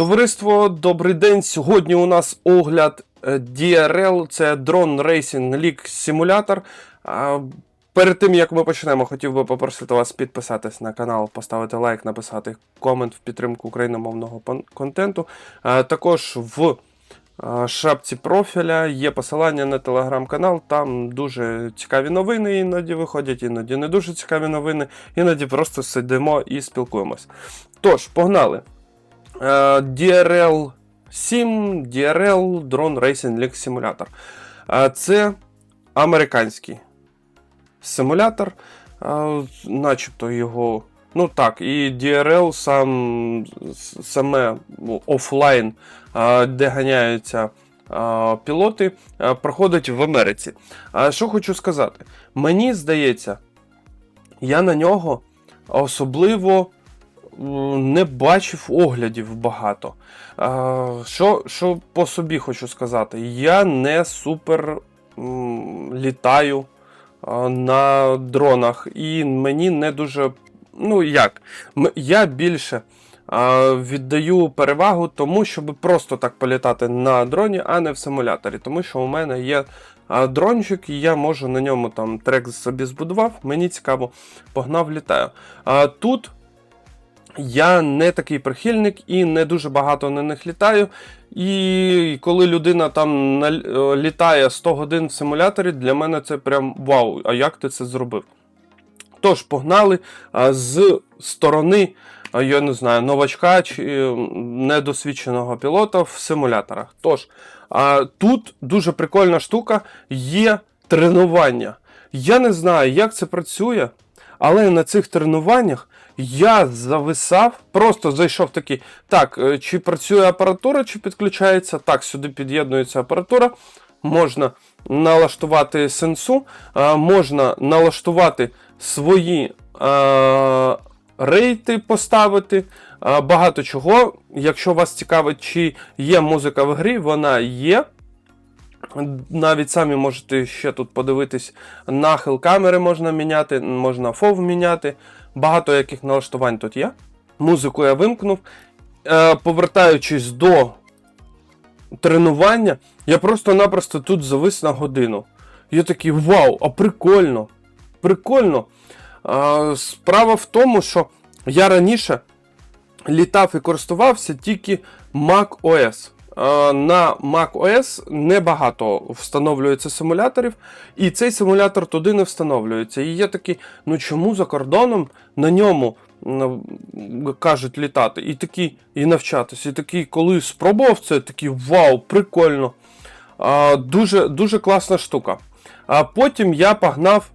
Товариство, добрий день. Сьогодні у нас огляд е, DRL, це Drone Racing League Simulator. Перед тим як ми почнемо, хотів би попросити вас підписатись на канал, поставити лайк, написати комент в підтримку україномовного контенту. Також в шапці профіля є посилання на телеграм-канал. Там дуже цікаві новини іноді виходять, іноді не дуже цікаві новини, іноді просто сидимо і спілкуємось. Тож, погнали. DRL 7, DRL Drone Racing League Simulator. Це американський симулятор, е, начебто його. Ну так, і DRL сам, саме офлайн, е, де ганяються е, пілоти, проходить в Америці. А що хочу сказати? Мені здається, я на нього особливо не бачив оглядів багато. Що, що по собі хочу сказати? Я не супер літаю на дронах, і мені не дуже. Ну як? Я більше віддаю перевагу тому, щоб просто так політати на дроні, а не в симуляторі. Тому що у мене є дрончик, і я можу на ньому там трек собі збудував. Мені цікаво, погнав, літаю. А тут я не такий прихильник і не дуже багато на них літаю. І коли людина там е, літає 100 годин в симуляторі, для мене це прям вау, а як ти це зробив? Тож, погнали з сторони, я не знаю, новачка чи е, недосвідченого пілота в симуляторах. Тож, тут дуже прикольна штука є тренування. Я не знаю, як це працює, але на цих тренуваннях я зависав, просто зайшов такий. Так, е, чи працює апаратура, чи підключається. Так, сюди під'єднується апаратура. Можна налаштувати сенсу, можна налаштувати свої а, рейти поставити. Багато чого. Якщо вас цікавить, чи є музика в грі, вона є. Навіть самі можете ще тут подивитись, нахил камери можна міняти, можна фов міняти. Багато яких налаштувань тут є. Музику я вимкнув. Е, повертаючись до тренування, я просто-напросто тут завис на годину. Я такий вау, а прикольно! Прикольно. Е, справа в тому, що я раніше літав і користувався тільки Mac OS. Е, На Mac OS небагато встановлюється симуляторів, і цей симулятор туди не встановлюється. І я такий, ну чому за кордоном на ньому кажуть літати, і такий, і навчатися. І такий, коли спробував це, такий вау, прикольно. Дуже, дуже класна штука. А потім я погнав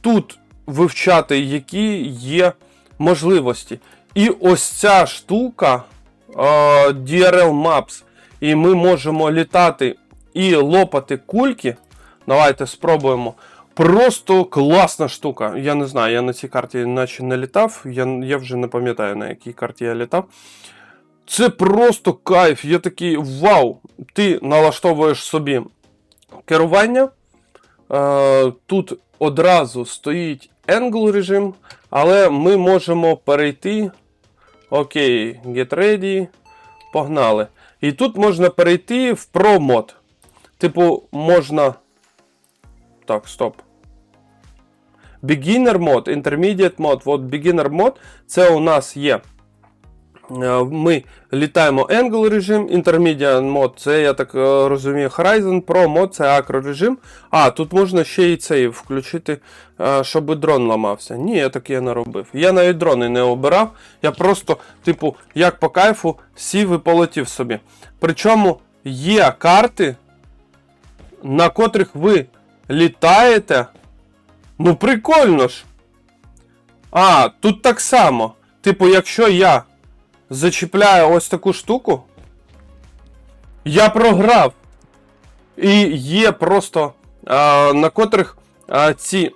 тут вивчати, які є можливості. І ось ця штука DRL Maps, і ми можемо літати і лопати кульки. Давайте спробуємо. Просто класна штука. Я не знаю, я на цій карті наче не літав. Я, я вже не пам'ятаю, на якій карті я літав. Це просто кайф. Я такий вау! Ти налаштовуєш собі керування. Е, тут одразу стоїть Angle режим, але ми можемо перейти. Окей, get ready. Погнали. І тут можна перейти в Pro мод. Типу, можна. Так, стоп. Beginner мод, Intermediate мод. От Beginner мод це у нас є. Е, Ми літаємо Angle режим, Intermediate мод, це, я так е, розумію, Horizon Pro мод це акро режим. А, тут можна ще і цей включити, е, щоб дрон ламався. Ні, я таке не робив. Я навіть дрони не обирав. Я просто, типу, як по кайфу, сів і полетів собі. Причому є карти, на котрих ви літаєте. Ну, прикольно ж. А, тут так само. Типу, якщо я зачіпляю ось таку штуку, я програв. І є просто а, на котрих а, ці.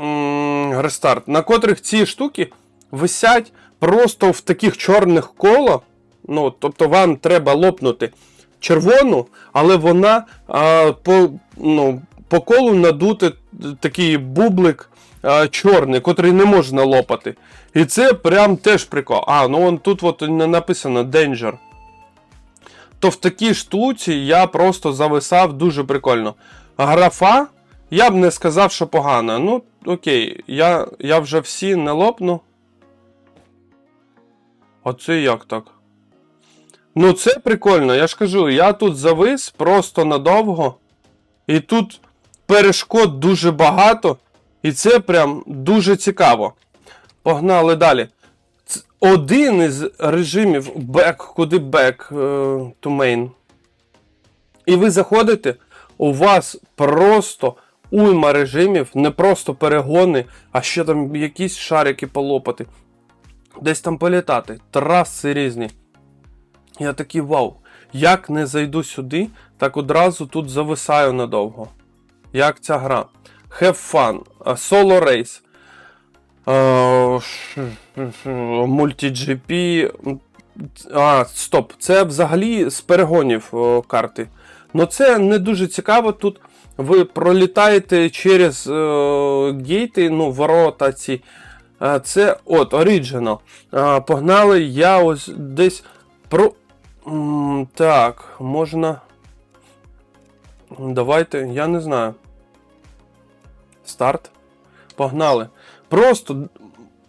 м, Рестарт, на котрих ці штуки висять просто в таких чорних коло. Ну, тобто вам треба лопнути червону, але вона а, по, ну, по колу надути такий бублик е, чорний, котрий не можна лопати. І це прям теж прикол. А, ну он тут от написано Danger. То в такій штуці я просто зависав дуже прикольно. Графа, я б не сказав, що погана. Ну, окей, я, я вже всі не лопну. Оце як так? Ну, це прикольно, я ж кажу, я тут завис просто надовго. І тут перешкод дуже багато. І це прям дуже цікаво. Погнали далі. Один із режимів back, куди back е, to main. І ви заходите, у вас просто уйма режимів, не просто перегони, а ще там якісь шарики полопати. Десь там політати, траси різні. Я такий вау. Як не зайду сюди, так одразу тут зависаю надовго. Як ця гра? Have fun. Solo Race. Multi-GP. А, стоп. Це взагалі з перегонів карти. Ну це не дуже цікаво. Тут ви пролітаєте через е, гейти, ну, ворота ці. Це от, Original. Погнали, я ось десь про. Так, можна. Давайте, я не знаю. Старт. Погнали. Просто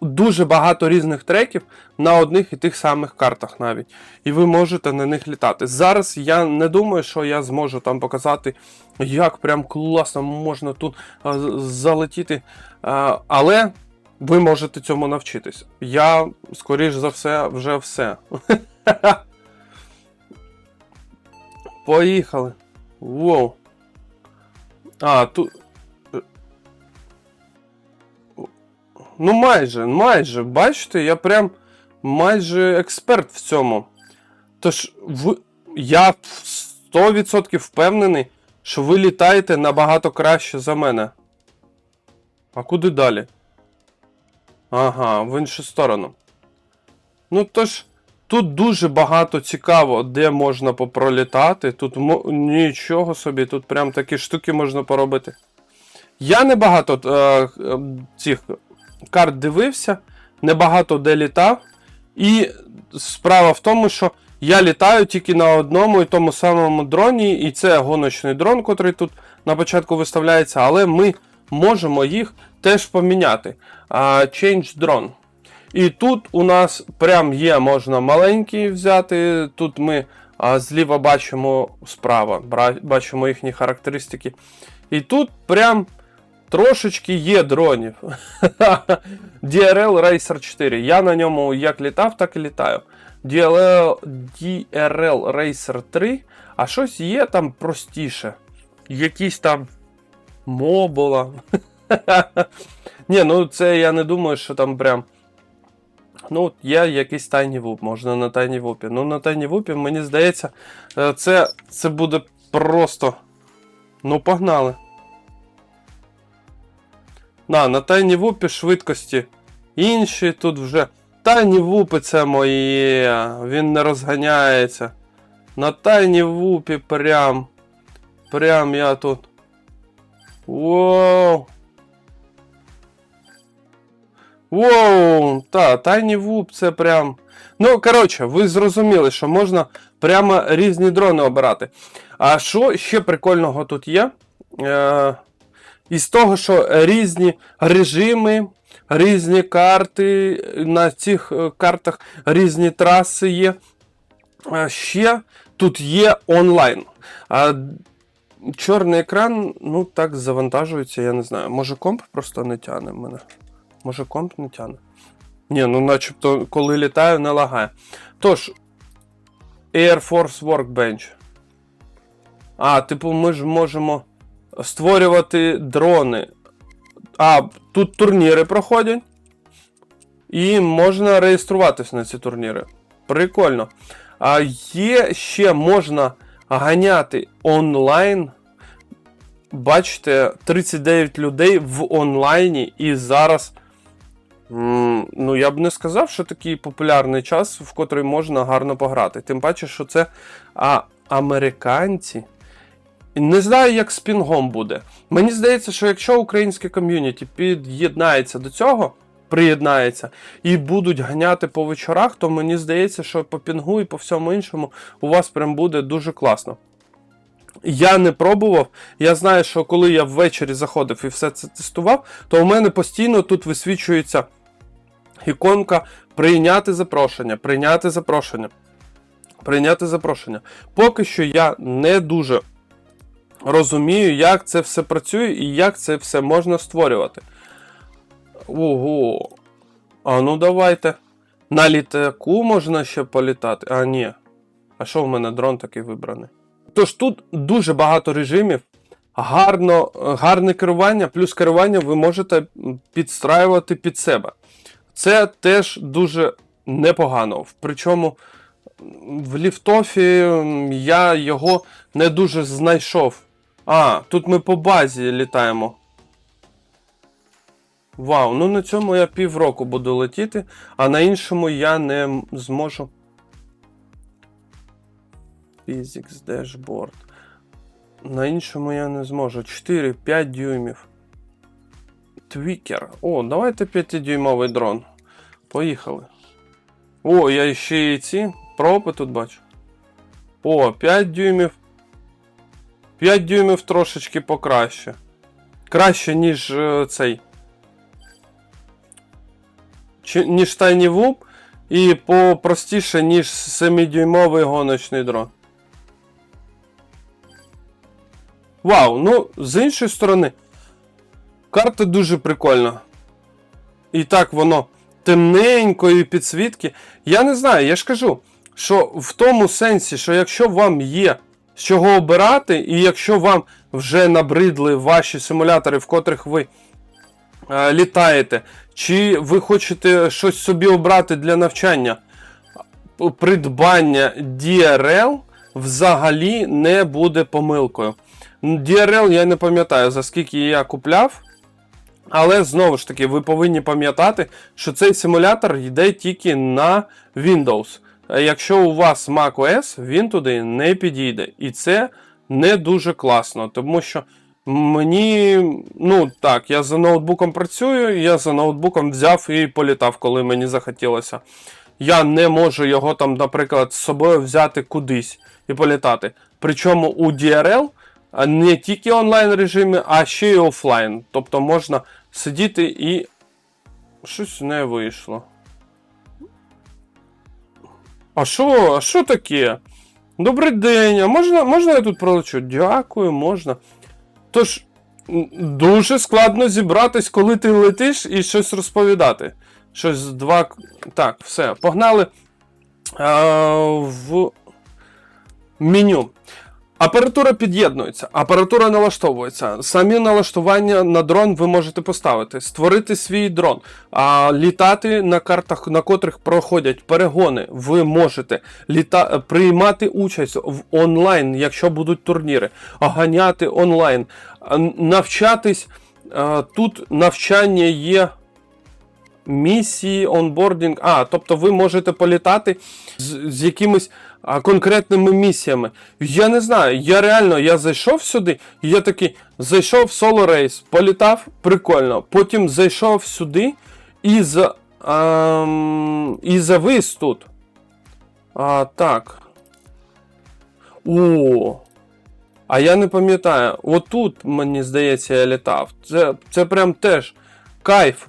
дуже багато різних треків на одних і тих самих картах навіть. І ви можете на них літати. Зараз я не думаю, що я зможу там показати, як прям класно можна тут залетіти. Але ви можете цьому навчитись. Я, скоріш за все, вже все. Поїхали. Воу. А, тут. Ну, майже, майже. Бачите, я прям майже експерт в цьому. Тож, в... я 100% впевнений, що ви літаєте набагато краще за мене. А куди далі? Ага, в іншу сторону. Ну тож, тут дуже багато цікаво, де можна попролітати. Тут мо... нічого собі, тут прям такі штуки можна поробити. Я небагато е, е, цих карт дивився, небагато де літав. І справа в тому, що я літаю тільки на одному і тому самому дроні, і це гоночний дрон, котрий тут на початку виставляється, але ми можемо їх теж поміняти. Change drone. І тут у нас прям є, можна маленький взяти. Тут ми зліва бачимо справа, бачимо їхні характеристики. І тут прям трошечки є дронів. DRL Racer 4. Я на ньому як літав, так і літаю. DRL, DRL Racer 3. А щось є там простіше. Якісь там мобула. Ні, ну це я не думаю, що там прям. Ну, є якийсь Tiny Whoop, можна на Tiny Whoop. Ну, на Tiny Whoop, мені здається, е, це, це буде просто. Ну, погнали. На, на Tiny Whoop швидкості інші тут вже. Tiny Whoop це моє. Він не розганяється. На Tiny Whoop прям. Прям я тут. Воу. Воу, та, Tiny Whoop це прям. Ну, коротше, ви зрозуміли, що можна прямо різні дрони обирати. А що ще прикольного тут є? Е, із того, що різні режими, різні карти, на цих е, картах різні траси є. Ще тут є онлайн. А чорний екран, ну так завантажується, я не знаю. Може комп просто не тяне мене. Може комп не тяне. Ні, ну начебто, коли літаю, не лагає. Тож, Air Force Workbench. А, типу, ми ж можемо створювати дрони. А, тут турніри проходять. І можна реєструватись на ці турніри. Прикольно. А є ще можна ганяти онлайн. Бачите, 39 людей в онлайні, і зараз. Ну, я б не сказав, що такий популярний час, в котрий можна гарно пограти. Тим паче, що це а, американці. Не знаю, як з пінгом буде. Мені здається, що якщо українське ком'юніті під'єднається до цього, приєднається і будуть ганяти по вечорах, то мені здається, що по пінгу і по всьому іншому у вас прям буде дуже класно. Я не пробував. Я знаю, що коли я ввечері заходив і все це тестував, то у мене постійно тут висвічується іконка прийняти запрошення, прийняти запрошення. Прийняти запрошення. Поки що я не дуже розумію, як це все працює і як це все можна створювати. Ого. А ну давайте. На літаку можна ще політати. А, ні. А що в мене дрон такий вибраний? Тож тут дуже багато режимів, гарно, гарне керування, плюс керування ви можете підстраювати під себе. Це теж дуже непогано. Причому в ліфтофі я його не дуже знайшов. А, тут ми по базі літаємо. Вау, ну на цьому я півроку буду летіти, а на іншому я не зможу. Physics Dashboard. На іншому я не зможу. 4-5 дюймів. Твікер. О, давайте 5-дюймовий дрон. Поїхали. О, я ще і ці пропи тут бачу. О, 5 дюймів. 5 дюймів трошечки покраще. Краще, ніж е, цей. Чи, ніж Tiny Whoop. І попростіше, ніж 7-дюймовий гоночний дрон. Вау, ну, з іншої сторони, карта дуже прикольна. І так воно темненької підсвітки. Я не знаю, я ж кажу, що в тому сенсі, що якщо вам є з чого обирати, і якщо вам вже набридли ваші симулятори, в котрих ви е, літаєте, чи ви хочете щось собі обрати для навчання, придбання DRL взагалі не буде помилкою. DRL я не пам'ятаю, за скільки я купляв. Але знову ж таки, ви повинні пам'ятати, що цей симулятор йде тільки на Windows. Е, Якщо у вас macOS, він туди не підійде. І це не дуже класно, тому що мені, ну так, я за ноутбуком працюю, я за ноутбуком взяв і політав, коли мені захотілося. Я не можу його там, наприклад, з собою взяти кудись і політати. Причому у DRL не тільки онлайн режимі, а ще й офлайн. Тобто можна сидіти і. Щось не вийшло. А що? А що таке? Добрий день, а можна, можна я тут пролечу? Дякую, можна. Тож, дуже складно зібратись, коли ти летиш і щось розповідати. Щось два. Так, все, погнали а, в меню. Апаратура під'єднується, апаратура налаштовується. Самі налаштування на дрон ви можете поставити, створити свій дрон, а літати на картах, на котрих проходять перегони. Ви можете літа... приймати участь в онлайн, якщо будуть турніри, ганяти онлайн, навчатись. Тут навчання є місії, онбордінг. А, тобто ви можете політати з, з якимись конкретними місіями. Я не знаю, я реально я зайшов сюди, і я такий зайшов в соло рейс, політав, прикольно. Потім зайшов сюди і за, ам, і завис тут. А, так. О. А я не пам'ятаю. Отут, мені здається, я літав. Це, це прям теж кайф.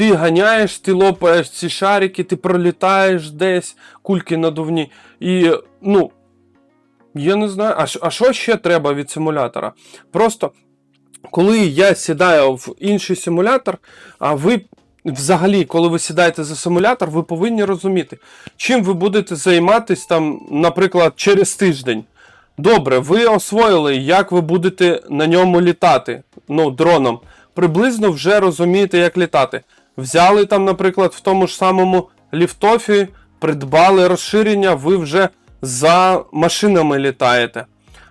Ти ганяєш, ти лопаєш ці шарики, ти пролітаєш десь, кульки надувні. І, ну, я не знаю, а, а що ще треба від симулятора? Просто, коли я сідаю в інший симулятор, а ви. Взагалі, коли ви сідаєте за симулятор, ви повинні розуміти, чим ви будете займатися там, наприклад, через тиждень. Добре, ви освоїли, як ви будете на ньому літати, ну, дроном. Приблизно вже розумієте, як літати. Взяли там, наприклад, в тому ж самому ліфтофі, придбали розширення, ви вже за машинами літаєте.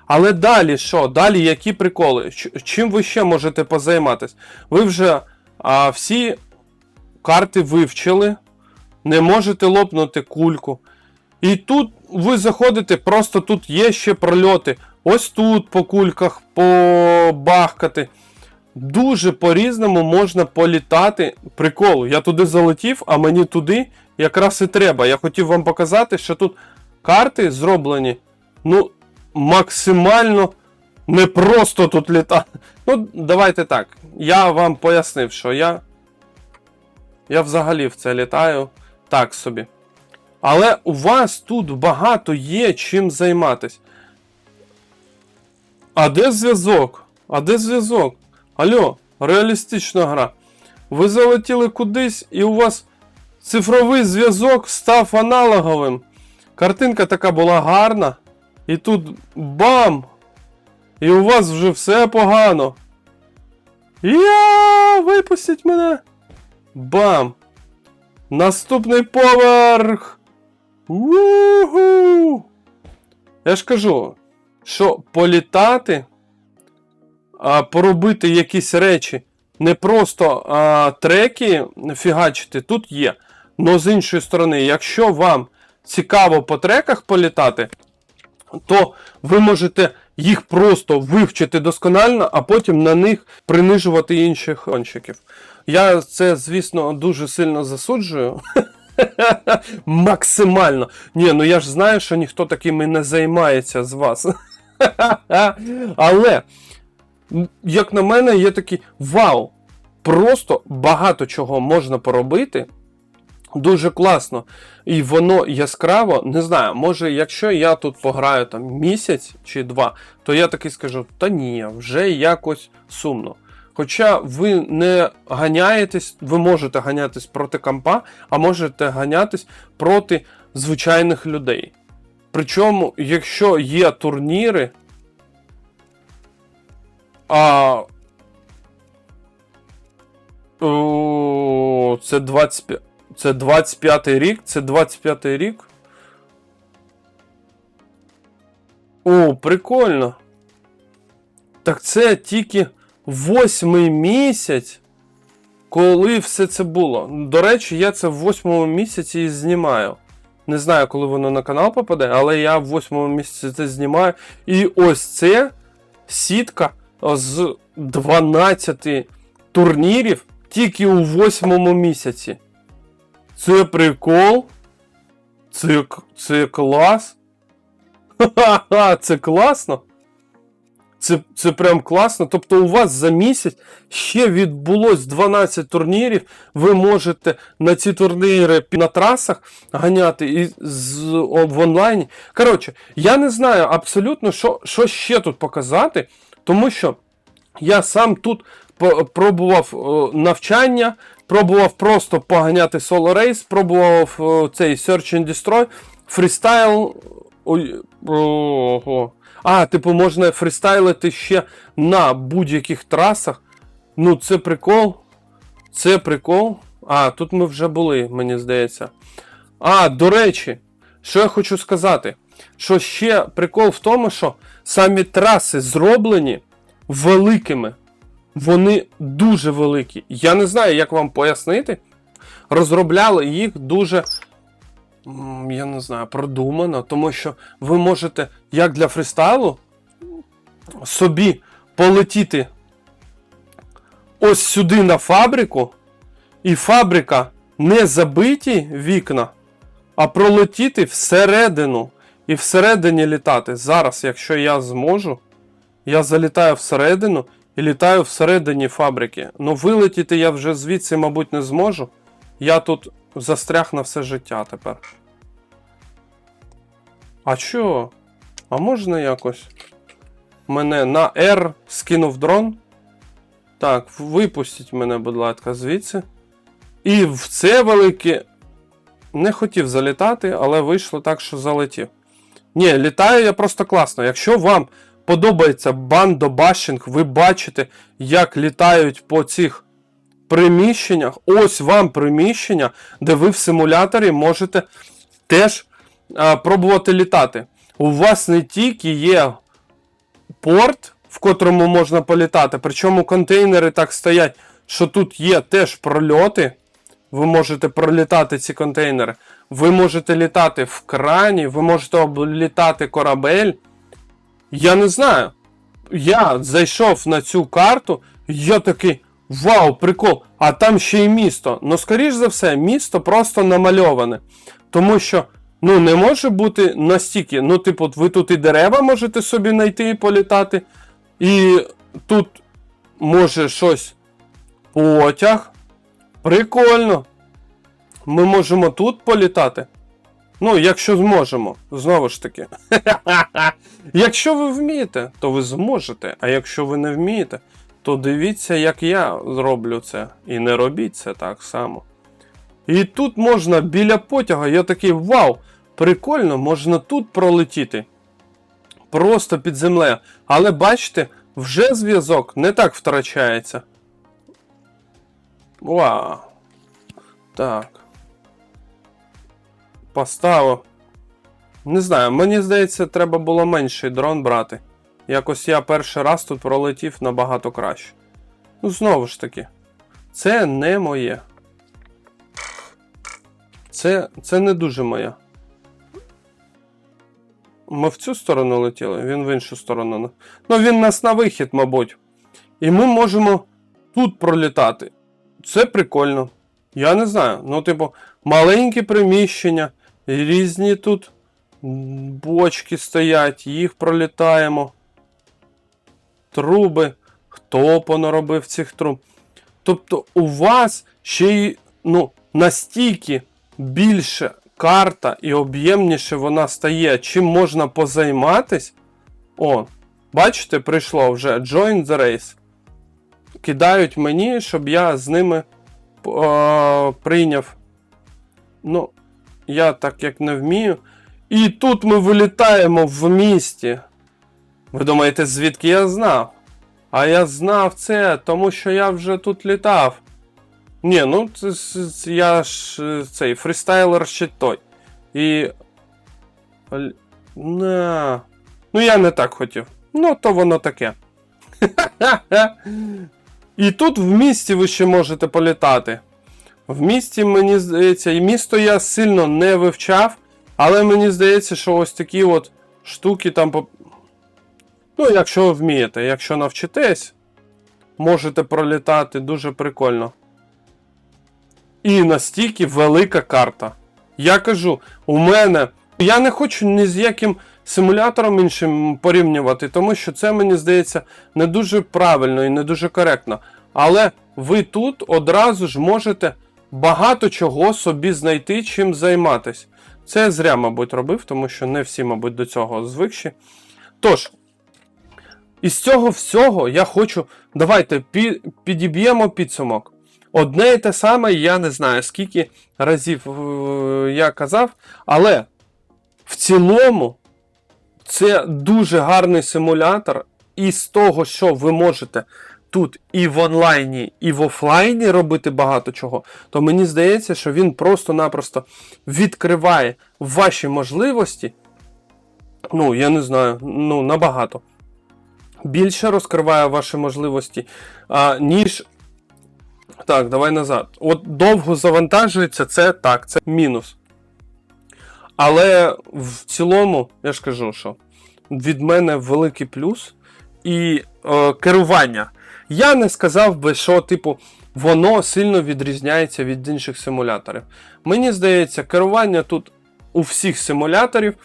Але далі що? Далі які приколи? Чим ви ще можете позайматись? Ви вже а, всі карти вивчили, не можете лопнути кульку. І тут ви заходите, просто тут є ще прольоти. Ось тут по кульках побахкати. Дуже по-різному можна політати. Прикол, я туди залетів, а мені туди якраз і треба. Я хотів вам показати, що тут карти зроблені, ну, максимально не просто тут літати. Ну, давайте так. Я вам пояснив, що я. Я взагалі в це літаю так собі. Але у вас тут багато є чим займатись. А де зв'язок? А де зв'язок? Алло, реалістична гра. Ви залетіли кудись, і у вас цифровий зв'язок став аналоговим. Картинка така була гарна. І тут бам! І у вас вже все погано. Я випустіть мене. Бам! Наступний поверх. Уху! Я ж кажу, що політати, а, поробити якісь речі, не просто а, треки фігачити, тут є. Но з іншої сторони, якщо вам цікаво по треках політати, то ви можете їх просто вивчити досконально, а потім на них принижувати інших гонщиків. Я це, звісно, дуже сильно засуджую. Максимально. Ні, ну я ж знаю, що ніхто такими не займається з вас. Але, як на мене, є такий вау! Просто багато чого можна поробити. Дуже класно. І воно яскраво, не знаю, може, якщо я тут пограю там місяць чи два, то я таки скажу: та ні, вже якось сумно. Хоча ви не ганяєтесь, ви можете ганятись проти компа, а можете ганятись проти звичайних людей. Причому, якщо є турніри, а. О, це 25. Це 25-й рік? Це 25-й рік? О, прикольно. Так це тільки восьмий місяць, коли все це було. До речі, я це в восьмому місяці і знімаю. Не знаю, коли воно на канал попаде, але я в восьмому місяці це знімаю. І ось це сітка з 12 турнірів тільки у восьмому місяці. Це прикол. Це, це клас. Ха-ха-ха, це класно. Це, це прям класно. Тобто у вас за місяць ще відбулось 12 турнірів. Ви можете на ці турніри на трасах ганяти і з, в онлайні. Коротше, я не знаю абсолютно, що, що ще тут показати, тому що я сам тут пробував навчання, пробував просто поганяти Solo Race, пробував цей Search and Destroy, фрістайл. Ой, ого. А, типу, можна фрістайлити ще на будь-яких трасах. Ну, це прикол. Це прикол. А, тут ми вже були, мені здається. А, до речі, що я хочу сказати, що ще прикол в тому, що самі траси зроблені великими. Вони дуже великі. Я не знаю, як вам пояснити. Розробляли їх дуже, я не знаю, продумано, тому що ви можете, як для фристайлу, собі полетіти ось сюди на фабрику, і фабрика не забиті вікна, а пролетіти всередину. І всередині літати. Зараз, якщо я зможу, я залітаю всередину і літаю всередині фабрики. Ну вилетіти я вже звідси, мабуть, не зможу. Я тут застряг на все життя тепер. А що? А можна якось? Мене на R скинув дрон. Так, випустіть мене, будь ласка, звідси. І в це велике. Не хотів залітати, але вийшло так, що залетів. Ні, літаю я просто класно. Якщо вам подобається бандобашінг, ви бачите, як літають по цих приміщеннях. Ось вам приміщення, де ви в симуляторі можете теж а, пробувати літати. У вас не тільки є порт, в котрому можна політати, причому контейнери так стоять, що тут є теж прольоти. Ви можете пролітати ці контейнери. Ви можете літати в крані, ви можете облітати корабель. Я не знаю. Я зайшов на цю карту, я такий. Вау, прикол! А там ще й місто. Ну, скоріш за все, місто просто намальоване. Тому що, ну, не може бути настільки. Ну, типу, ви тут і дерева можете собі знайти і політати. І тут може щось потяг. Прикольно. Ми можемо тут політати. Ну, якщо зможемо, знову ж таки. якщо ви вмієте, то ви зможете. А якщо ви не вмієте, то дивіться, як я зроблю це. І не робіть це так само. І тут можна біля потяга, я такий вау! Прикольно, можна тут пролетіти. Просто під землею. Але бачите, вже зв'язок не так втрачається. Вау. Так. Поставив. Не знаю, мені здається, треба було менший дрон брати. Якось я перший раз тут пролетів набагато краще. Ну, знову ж таки, це не моє. Це, це не дуже моє. Ми в цю сторону летіли, він в іншу сторону. Ну, він нас на вихід, мабуть. І ми можемо тут пролітати. Це прикольно. Я не знаю. Ну, типу, маленькі приміщення, різні тут бочки стоять, їх пролітаємо. Труби. Хто понаробив цих труб? Тобто, у вас ще й ну, настільки більше карта і об'ємніше вона стає, чим можна позайматись. О, бачите, прийшло вже Join the Race. Кидають мені, щоб я з ними е, прийняв. Ну, я так як не вмію. І тут ми вилітаємо в місті. Ви думаєте, звідки я знав? А я знав це, тому що я вже тут літав. Ні, ну це, я ж е, цей фрістайлер ще той. І. На. Ну, я не так хотів. Ну, то воно таке. І тут в місті ви ще можете політати. В місті, мені здається, і місто я сильно не вивчав, але мені здається, що ось такі от штуки там. Ну, якщо вмієте, якщо навчитесь, можете пролітати дуже прикольно. І настільки велика карта. Я кажу, у мене. Я не хочу ні з яким симулятором іншим порівнювати, тому що це, мені здається, не дуже правильно і не дуже коректно. Але ви тут одразу ж можете багато чого собі знайти, чим займатись. Це зря, мабуть, робив, тому що не всі, мабуть, до цього звикші. Тож, із цього всього я хочу. Давайте підіб'ємо підсумок. Одне і те саме, я не знаю, скільки разів е, я казав, але в цілому це дуже гарний симулятор, і з того, що ви можете тут і в онлайні, і в офлайні робити багато чого, то мені здається, що він просто-напросто відкриває ваші можливості. Ну, я не знаю, ну набагато. Більше розкриває ваші можливості, а, ніж. Так, давай назад. От довго завантажується, це так, це мінус. Але в цілому, я ж кажу, що від мене великий плюс і е, керування. Я не сказав би, що, типу, воно сильно відрізняється від інших симуляторів. Мені здається, керування тут у всіх симуляторів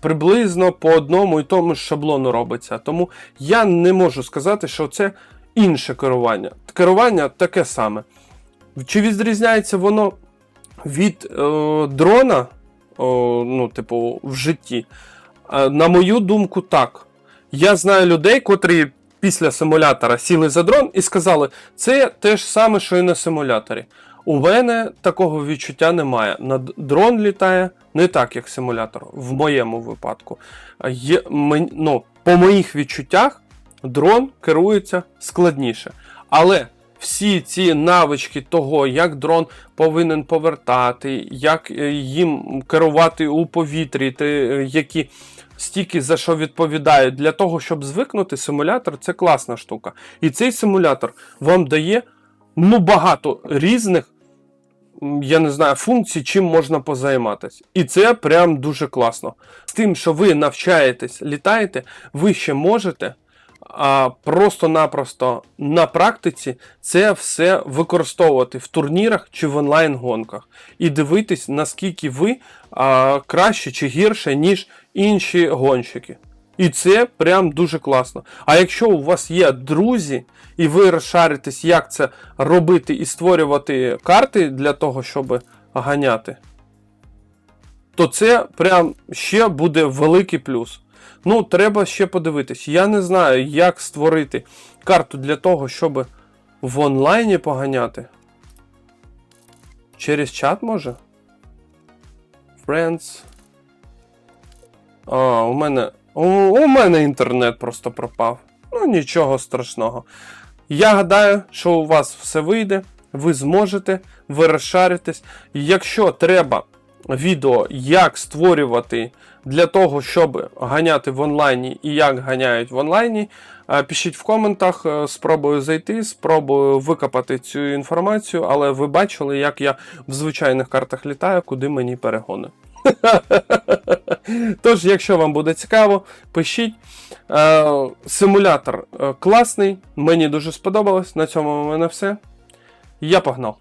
приблизно по одному і тому ж шаблону робиться. Тому я не можу сказати, що це інше керування. Керування таке саме. Чи відрізняється воно від е, дрона, ну, типу, в житті? Е, на мою думку, так. Я знаю людей, котрі після симулятора сіли за дрон і сказали, це те ж саме, що і на симуляторі. У мене такого відчуття немає. На дрон літає не так, як симулятор, в моєму випадку. Є, ну, по моїх відчуттях, дрон керується складніше. Але всі ці навички того, як дрон повинен повертати, як е, їм керувати у повітрі, е, які стільки за що відповідають, для того, щоб звикнути, симулятор це класна штука. І цей симулятор вам дає ну, багато різних я не знаю, функцій, чим можна позайматися. І це прям дуже класно. З тим, що ви навчаєтесь, літаєте, ви ще можете а, просто-напросто на практиці це все використовувати в турнірах чи в онлайн-гонках. І дивитись, наскільки ви а, краще чи гірше, ніж інші гонщики. І це прям дуже класно. А якщо у вас є друзі, і ви розшаритесь, як це робити і створювати карти для того, щоб ганяти, то це прям ще буде великий плюс. Ну, треба ще подивитись. Я не знаю, як створити карту для того, щоб в онлайні поганяти. Через чат може? Friends. А, у мене. У, у мене інтернет просто пропав. Ну, нічого страшного. Я гадаю, що у вас все вийде, ви зможете, ви розшаритесь. Якщо треба відео, як створювати для того, щоб ганяти в онлайні і як ганяють в онлайні, е, пишіть в коментах, е, спробую зайти, спробую викопати цю інформацію, але ви бачили, як я в звичайних картах літаю, куди мені перегони. Тож, якщо вам буде цікаво, пишіть. Е, Симулятор класний, мені дуже сподобалось. На цьому у мене все. Я погнав.